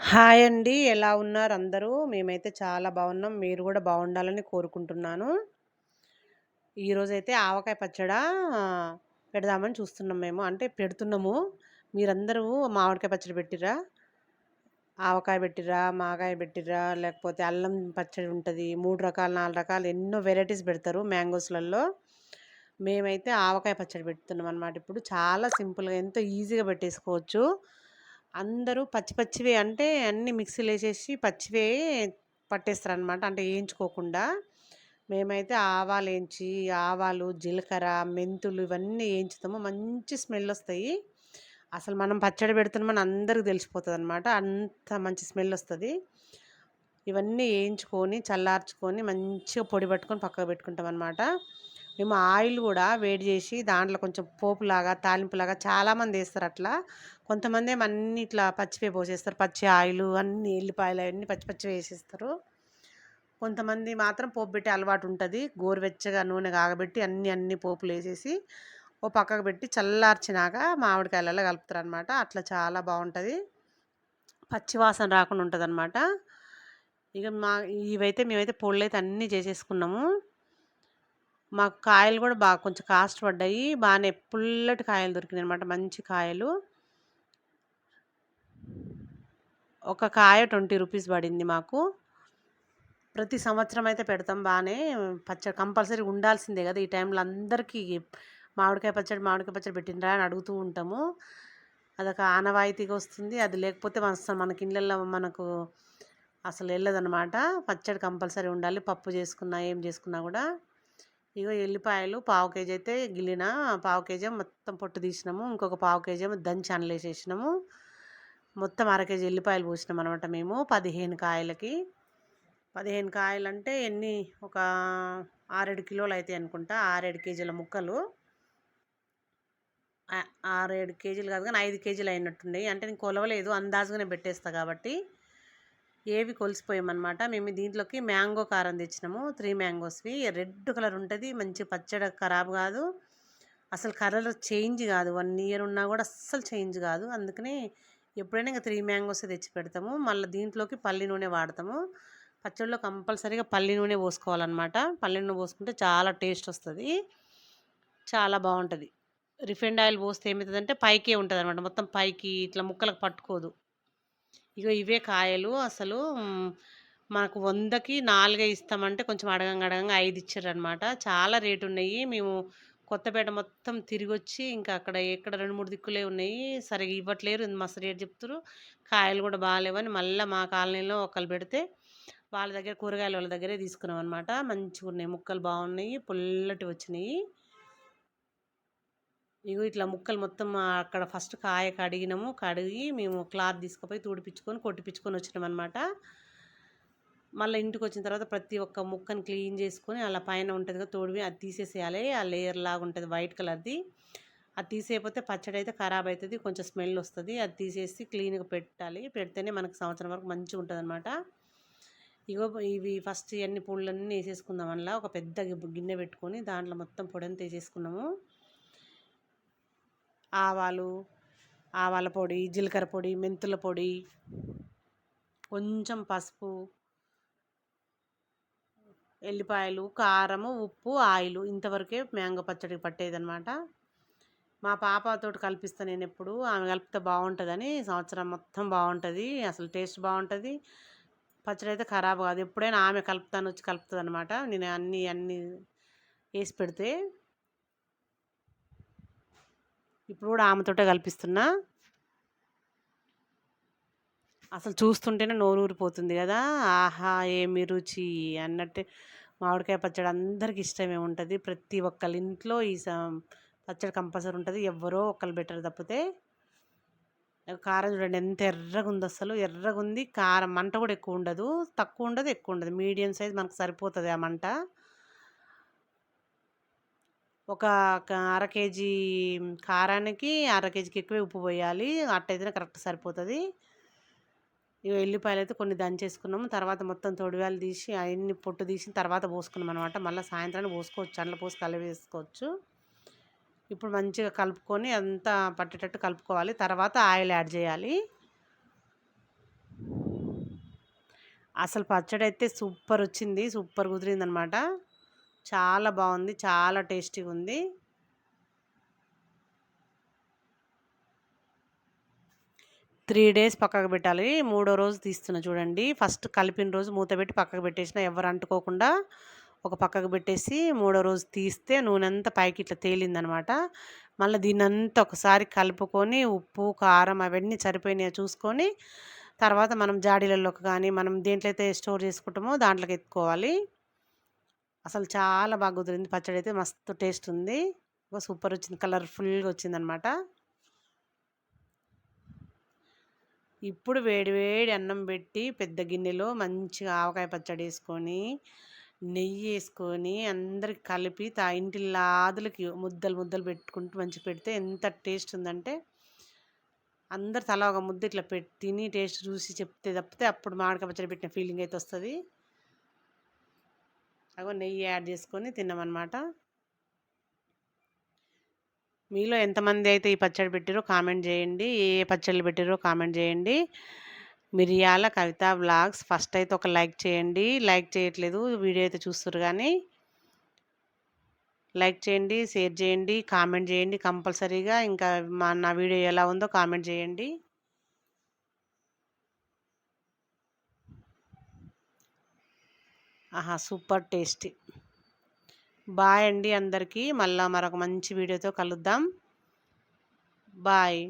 Hi అండి. ఎలా ఉన్నారు అందరూ? మేమైతే చాలా బాగున్నాం. మీరు కూడా బాగుండాలని కోరుకుంటున్నాను. ఈరోజైతే ఆవకాయ పచ్చడా పెడదామని చూస్తున్నాం మేము. అంటే పెడుతున్నాము. మీరందరూ మామిడికాయ పచ్చడి పెట్టిరా ఆవకాయ పెట్టిరా మాగాయ పెట్టిరా లేకపోతే అల్లం పచ్చడి ఉంటుంది మూడు రకాలు, నాలుగు రకాలు ఎన్నో వెరైటీస్ పెడతారు మ్యాంగోస్‌లలో. మేమైతే ఆవకాయ పచ్చడి పెడుతున్నాం అనమాట ఇప్పుడు. చాలా సింపుల్‌గా ఎంతో ఈజీగా పెట్టేసుకోవచ్చు. అందరూ పచ్చి పచ్చివే అంటే అన్నీ మిక్సీలో వేసేసి పచ్చివే పట్టేస్తారు అనమాట అంటే వేయించుకోకుండా. మేమైతే ఆవాలు వేయించి ఆవాలు, జీలకర్ర, మెంతులు ఇవన్నీ వేయించుతాము. మంచి స్మెల్ వస్తాయి. అసలు మనం పచ్చడి పెడుతున్నామని అందరికి తెలిసిపోతదనమాట. అంత మంచి స్మెల్ వస్తుంది ఇవన్నీ వేయించుకొని చల్లార్చుకొని, మంచిగా పొడి పట్టుకొని పక్కకు పెట్టుకుంటాం అనమాట మేము ఆయిల్ కూడా వేడి చేసి దాంట్లో కొంచెం పోపులాగా, తాలింపులాగా చాలామంది వేస్తారు అట్లా. కొంతమంది అన్ని అన్నీ ఇట్లా పచ్చివే పోసేస్తారు. పచ్చి ఆయిలు అన్నీ ఎల్లిపాయలు అవన్నీ పచ్చి పచ్చివే వేసేస్తారు. కొంతమంది మాత్రం పోపు పెట్టే అలవాటు ఉంటుంది గోరువెచ్చగా నూనె కాగబెట్టి అన్నీ అన్ని పోపులు వేసేసి ఓ పక్కకు పెట్టి చల్లార్చినాక మామిడికాయలలో కలుపుతారనమాట. అట్లా చాలా బాగుంటుంది పచ్చివాసన రాకుండా ఉంటుంది అనమాట ఇక మా ఇవైతే మేమైతే పొడులైతే అన్నీ చేసేసుకున్నాము. మాకు కాయలు కూడా బాగా కొంచెం కాస్ట్ పడ్డాయి. బాగానే పుల్లటి కాయలు దొరికినాయి అనమాట. మంచి కాయలు. ఒక కాయ ట్వంటీ రూపీస్ పడింది మాకు. ప్రతి సంవత్సరం అయితే పెడతాం బాగానే. పచ్చడి కంపల్సరీ ఉండాల్సిందే కదా! ఈ టైంలో అందరికీ మామిడికాయ పచ్చడి, మామిడికాయ పచ్చడి పెట్టినరా అని అడుగుతూ ఉంటాము. అదొక ఆనవాయితీగా వస్తుంది. అది లేకపోతే మన మనకి ఇళ్ళల్లో మనకు అసలు వెళ్ళదనమాట. పచ్చడి కంపల్సరీ ఉండాలి. పప్పు చేసుకున్నా, ఏం చేసుకున్నా కూడా. ఇగో ఎల్లిపాయలు పావు కేజీ అయితే గిల్లిన పావు కేజీ మొత్తం పొట్టు తీసినాము. ఇంకొక పావు కేజీ ఏమో దంచి అనలేసేసినాము. మొత్తం అర కేజీ ఎల్లిపాయలు పోసినాం అనమాట మేము. 15 కాయలకి. పదిహేను కాయలు అంటే ఎన్ని ఒక 6, 7 కిలోలు అవుతాయి అనుకుంటా. 6, 7 కేజీల ముక్కలు. ఆరేడు కేజీలు కాదు కానీ ఐదు కేజీలు అయినట్టున్నాయి. అంటే నేను కొలవలేదు. అందాజుగానే పెట్టేస్తా కాబట్టి. ఏవి కొలిసిపోయామన్నమాట. మేము దీంట్లోకి మ్యాంగో కారం తెచ్చినాము. త్రీ మ్యాంగోస్‌వి. రెడ్ కలర్ ఉంటుంది మంచి పచ్చడి ఖరాబ్ కాదు. అసలు కలర్ చేంజ్ కాదు. వన్ ఇయర్ ఉన్నా కూడా అస్సలు చేంజ్ కాదు. అందుకని ఎప్పుడైనా ఇంకా త్రీ మ్యాంగోసే తెచ్చి పెడతాము. మళ్ళీ దీంట్లోకి పల్లి నూనె వాడతాము. పచ్చడిలో కంపల్సరీగా పల్లి నూనె పోసుకోవాలన్నమాట. పల్లి నూనె పోసుకుంటే చాలా టేస్ట్ వస్తుంది చాలా బాగుంటుంది రిఫైండ్ ఆయిల్ పోస్తే ఏమవుతుందంటే పైకే అనమాట మొత్తం పైకి ఇట్లా ముక్కలకు పట్టుకోదు. ఇగో ఇవే కాయలు అసలు మనకు 100కి 4 ఇస్తామంటే కొంచెం అడగంగా అడగంగా ఐదు ఇచ్చారనమాట చాలా రేటు ఉన్నాయి. మేము కొత్తపేట మొత్తం తిరిగొచ్చి ఇంకా అక్కడ ఎక్కడ 2, 3 దిక్కులే ఉన్నాయి. సరిగ్గా ఇవ్వట్లేరు. మస్తు రేటు చెప్తుర్రు. కాయలు కూడా బాగాలేవని మళ్ళీ మా కాలనీలో ఒకళ్ళు పెడితే వాళ్ళ దగ్గర కూరగాయలు వాళ్ళ దగ్గరే తీసుకున్నాం అనమాట. మంచిగున్నాయి. ముక్కలు బాగున్నాయి. పుల్లటి వచ్చినాయి. ఇగో ఇట్లా ముక్కలు మొత్తం అక్కడ ఫస్ట్ కాయ కడిగినాము. కడిగి మేము క్లాత్ తీసుకుపోయి తుడిపించుకొని, కొట్టిపించుకొని వచ్చినాం అనమాట మళ్ళీ ఇంటికి వచ్చిన తర్వాత ప్రతి ఒక్క ముక్కని క్లీన్ చేసుకొని అలా పైన ఉంటుంది కదా తోడివి అది తీసేసేయాలి. ఆ లేయర్ లాగా ఉంటుంది వైట్ కలర్‌ది. అది తీసేయకపోతే పచ్చడి అయితే ఖరాబ్ అవుతుంది కొంచెం స్మెల్ వస్తుంది అది తీసేసి క్లీన్‌గా పెట్టాలి. పెడితేనే మనకు సంవత్సరం వరకు మంచిగా ఉంటుంది అనమాట ఇగో ఇవి ఫస్ట్ ఇవన్నీ పూలన్నీ వేసేసుకుందాం అందులో. ఒక పెద్ద గిన్నె పెట్టుకొని దాంట్లో మొత్తం పొడంతా వేసేసుకున్నాము. ఆవాలు, ఆవాల పొడి, జీలకర్ర పొడి, మెంతుల పొడి, కొంచెం పసుపు, ఎల్లిపాయలు, కారము, ఉప్పు, ఆయిలు ఇంతవరకే మ్యాంగో పచ్చడికి పట్టేదనమాట. మా పాపతోటి నేను ఎప్పుడు ఆమె కలిపితే బాగుంటుందని సంవత్సరం మొత్తం బాగుంటుంది అసలు టేస్ట్ బాగుంటుంది పచ్చడి అయితే ఖరాబ్ కాదు. ఎప్పుడైనా ఆమె కలుపుతాను వచ్చి కలుపుతుంది అనమాట నేను అన్నీ అన్నీ వేసి పెడితే. ఇప్పుడు కూడా ఆమెతోటే కల్పిస్తున్నా అసలు చూస్తుంటేనే నోరూరిపోతుంది కదా! ఆహా! ఏమి రుచి అన్నట్టే మామిడికాయ పచ్చడి అందరికి ఇష్టమే ఉంటుంది ప్రతి ఒక్కళ్ళ ఇంట్లో ఈ పచ్చడి కంపల్సరీ ఉంటుంది ఎవరో ఒకళ్ళు బెటర్ తప్పితే. కారం చూడండి ఎంత ఎర్రగా ఉంది అసలు. ఎర్రగా ఉంది కారం మంట కూడా ఎక్కువ ఉండదు. తక్కువ ఉండదు, ఎక్కువ ఉండదు. మీడియం సైజ్ మనకు సరిపోతుంది ఆ మంట. ఒక అర కేజీ కారానికి అర కేజీకి ఎక్కువే ఉప్పు పోయాలి. అట్టయితేనే కరెక్ట్ సరిపోతది. ఇగ అయితే కొన్ని దంచేసుకున్నాము. తర్వాత మొత్తం తొడివేలు తీసి అవన్నీ పొట్టు తీసిన తర్వాత పోసుకున్నాం అనమాట. మళ్ళీ సాయంత్రానికి పోసుకోవచ్చు. చండ్ల పోసి కలిపేసుకోవచ్చు. ఇప్పుడు మంచిగా కలుపుకొని అంతా పట్టేటట్టు కలుపుకోవాలి. తర్వాత ఆయిల్ యాడ్ చేయాలి. అసలు పచ్చడి అయితే సూపర్ వచ్చింది సూపర్ కుదిరింది అనమాట చాలా బాగుంది. చాలా టేస్టీగా ఉంది త్రీ డేస్ పక్కకు పెట్టాలి. మూడో రోజు తీస్తున్నా చూడండి. ఫస్ట్ కలిపిన రోజు మూత పెట్టి పక్కకు పెట్టేసిన ఎవరు అంటుకోకుండా ఒక పక్కకు పెట్టేసి మూడో రోజు తీస్తే నూనె అంతా పైకి ఇట్లా తేలిందనమాట. మళ్ళీ దీన్ని అంతా ఒకసారి కలుపుకొని ఉప్పు కారం అవన్నీ సరిపోయినాయో చూసుకొని తర్వాత మనం జాడీలలోకి కానీ మనం దేంట్లో అయితే స్టోర్ చేసుకుంటామో దాంట్లోకి ఎత్తుకోవాలి. అసలు చాలా బాగా కుదిరింది. పచ్చడి అయితే మస్తు టేస్ట్ ఉంది సూపర్ వచ్చింది కలర్ఫుల్గా వచ్చిందనమాట ఇప్పుడు వేడి వేడి అన్నం పెట్టి పెద్ద గిన్నెలో మంచిగా ఆవకాయ పచ్చడి వేసుకొని నెయ్యి వేసుకొని అందరికి కలిపి తా ఇంటి లాదులకి ముద్దలు ముద్దలు పెట్టుకుంటూ మంచి పెడితే ఎంత టేస్ట్ ఉందంటే అందరు తల ఒక ముద్ద ఇట్లా పెట్టి తిని టేస్ట్ చూసి చెప్తే తప్పితే అప్పుడు మామిడికాయ పచ్చడి పెట్టిన ఫీలింగ్ అయితే వస్తుంది అగో నెయ్యి యాడ్ చేసుకొని తిన్నామన్నమాట. మీలో ఎంతమంది అయితే ఈ పచ్చడి పెట్టారో కామెంట్ చేయండి. ఏ ఏ పచ్చళ్ళు పెట్టారో కామెంట్ చేయండి. మిరియాల కవిత బ్లాగ్స్ ఫస్ట్ అయితే ఒక లైక్ చేయండి. లైక్ చేయట్లేదు వీడియో అయితే చూస్తారు కానీ. లైక్ చేయండి షేర్ చేయండి కామెంట్ చేయండి కంపల్సరీగా. ఇంకా మా నా వీడియో ఎలా ఉందో కామెంట్ చేయండి. ఆహా సూపర్ టేస్టీ. బాయ్ అండి అందరికీ. మళ్ళీ మరొక మంచి వీడియోతో కలుద్దాం. బాయ్.